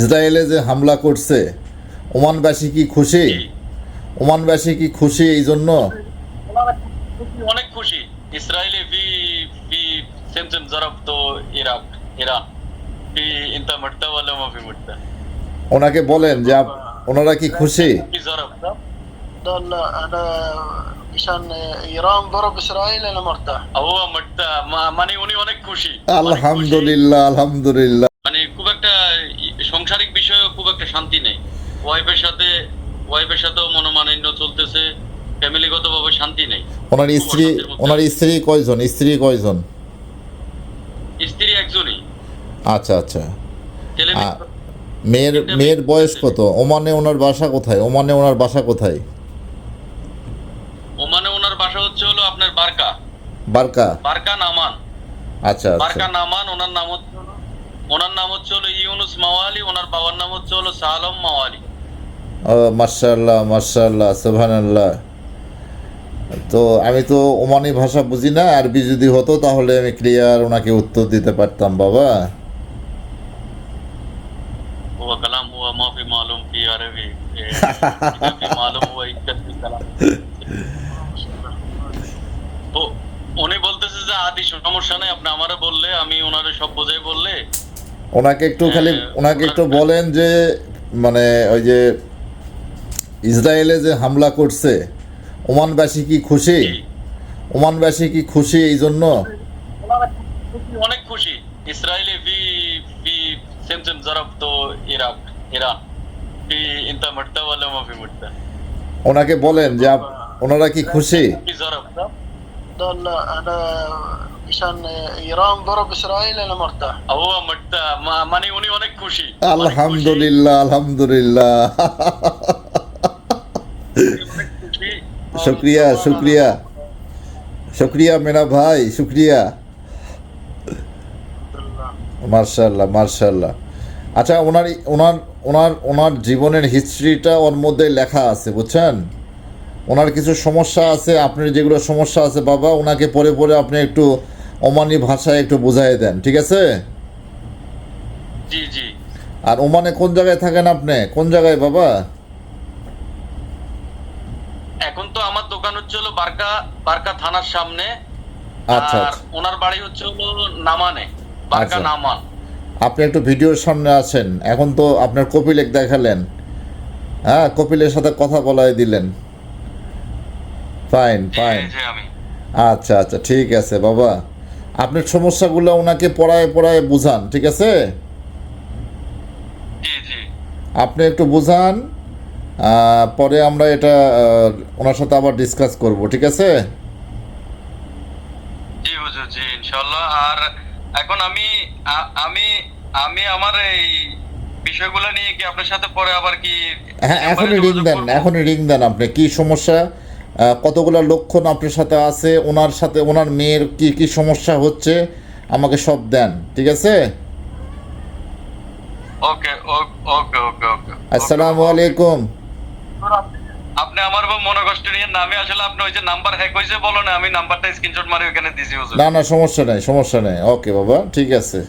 ইসরায়েলে যে হামলা করছে ওমানবাসী কি খুশি ওমানবাসী কি খুশি এই জন্য অনেক খুশি ইসরায়েলি في في سمسم ضرب تو عراق ايران في انت مرتا ولا ما في مرتا ওনাকে বলেন যে আপ- ওনারা কি খুশি في ضرب قال لا انا عشان ايران ضرب اسرائيل انا مرتاح هو مرتا ما- মানে উনি অনেক খুশি অনেক খুশি। আলহামদুলিল্লাহ আলহামদুলিল্লাহ ওয়াইফের সাথে ওয়াইফের সাথেও মনোমালিন্য চলতেছে ফ্যামিলিগত ভাবে শান্তি নেই। ওনার স্ত্রী ওনার স্ত্রী কয়জন? স্ত্রী কয়জন? স্ত্রী একজনই। আচ্ছা আচ্ছা। মেয়ের মেয়ের বয়স কত? ওমানে ওনার বাসা কোথায়? ওমানে ওনার বাসা কোথায়? ওমানে ওনার বাসা হচ্ছে হলো আপনার বারকা। বারকা? বারকা নামান। আচ্ছা আচ্ছা। বারকা নামান ওনার নাম হচ্ছে ওনার নাম হচ্ছে হলো ইউনুস মাওয়ালি ওনার বাবার নাম হচ্ছে হলো সালম মাওয়ালি। মার্শাল্লাহ মার্শাল্লাহ সোহান তো আমি তো ওমানি ভাষা বুঝি না আরবি যদি হতো তাহলে আমি ক্লিয়ার ওনাকে উত্তর দিতে পারতাম বাবা। তো উনি বলতেছে যে আদি সমস্যা নাই আপনি আমারে বললে আমি ওনারে সব বোঝাই বললে। ওনাকে একটু খালি ওনাকে একটু বলেন যে মানে ওই যে ইসরায়েলে যে হামলা করছে ওমানবাসী কি খুশি ওমানবাসী কি খুশি এই জন্য অনেক খুশি ইসরায়েলি في في سمسم ضرب تو عراق ايران في انت مرتا ولا ما في مرتا ওনাকে বলেন যে আপ- ওনারা কি খুশি في ضرب قال لا انا عشان ايران ضرب اسرائيل انا مرتاح هو مرتا ما- মানে উনি অনেক খুশি অনেক খুশি। আলহামদুলিল্লাহ শুক্রিয়া শুক্রিয়া। শুক্রিয়া মেরা ভাই শুক্রিয়া। মার্শাল্লাহ মার্শাল্লাহ। আচ্ছা ওনার ওনার ওনার ওনার জীবনের হিস্ট্রিটা ওর মধ্যে লেখা আছে বুঝছেন? ওনার কিছু সমস্যা আছে আপনার যেগুলো সমস্যা আছে বাবা ওনাকে পরে পরে আপনি একটু ওমানি ভাষায় একটু বুঝাই দেন ঠিক আছে? জি জি। আর ওমানে কোন জায়গায় থাকেন আপনি? কোন জায়গায় বাবা? এখন দোকান হচ্ছে হলো বারকা বারকা থানার সামনে। আচ্ছা আর আচ্ছা। ওনার বাড়ি হচ্ছে হলো নামানে বারকা আচ্ছা। নামান আপনি একটু ভিডিওর সামনে আছেন এখন তো আপনার কপিলেক দেখালেন। হ্যাঁ কপিলের সাথে কথা বলাই দিলেন। ফাইন ফাইন আচ্ছা আচ্ছা ঠিক আছে বাবা। আপনার সমস্যাগুলো ওনাকে পড়ায় পড়ায় বুঝান ঠিক আছে? জি জি। আপনি একটু বুঝান। পরে আমরা এটা ওনার সাথে আবার ডিসকাস করব ঠিক আছে? জি হুজুর জি ইনশাআল্লাহ। আর এখন আমি আমি আমি আমার এই বিষয়গুলো নিয়ে কি আপনার সাথে পরে আবার কি হ্যাঁ এখনই রিং দেন? এখনই রিং দেন আপনি। কি সমস্যা? কতগুলো লক্ষণ আপনার সাথে আছে? ওনার সাথে ওনার মেয়ের কি কি সমস্যা হচ্ছে? আমাকে সব দেন ঠিক আছে? ওকে ওকে ওকে ওকে। আসসালামু আলাইকুম। আপনি আমার উপর মনে কষ্ট নিয়ে নামে আসলে আপনি ওই যে নাম্বার হ্যাক হয়েছে বলো না, আমি নাম্বারটা স্ক্রিনশট মারি ওখানে দিছি না না, সমস্যা নাই সমস্যা নাই। ওকে বাবা, ঠিক আছে।